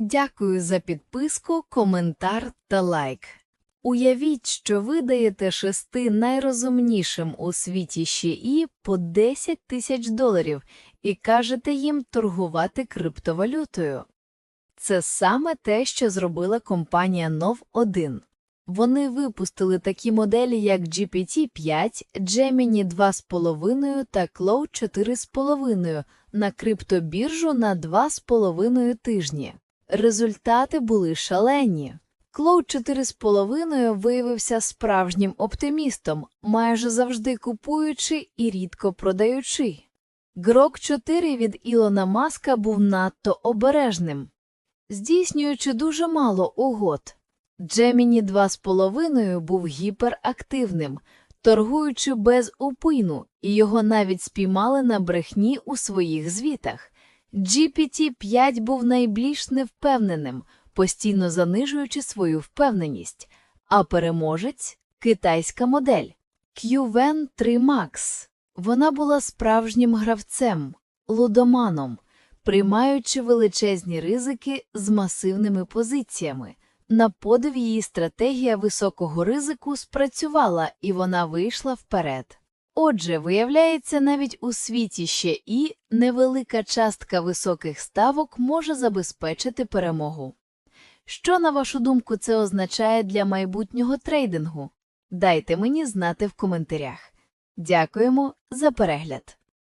Дякую за підписку, коментар та лайк. Уявіть, що ви даєте шести найрозумнішим у світі ШІІ по 10 тисяч доларів і кажете їм торгувати криптовалютою. Це саме те, що зробила компанія Nov1. Вони випустили такі моделі, як GPT-5, Gemini 2,5 та Cloud 4,5 на криптобіржу на 2,5 тижні. Результати були шалені. Cloud 4,5 виявився справжнім оптимістом, майже завжди купуючи і рідко продаючи. Grok 4 від Ілона Маска був надто обережним, здійснюючи дуже мало угод. Gemini 2,5 був гіперактивним, торгуючи без упину, і його навіть спіймали на брехні у своїх звітах. GPT-5 був найбільш невпевненим, постійно занижуючи свою впевненість, а переможець – китайська модель QVen 3 Max. Вона була справжнім гравцем, лудоманом, приймаючи величезні ризики з масивними позиціями. На подив її стратегія високого ризику спрацювала, і вона вийшла вперед. Отже, виявляється, навіть у світі ще і невелика частка високих ставок може забезпечити перемогу. Що, на вашу думку, це означає для майбутнього трейдингу? Дайте мені знати в коментарях. Дякуємо за перегляд!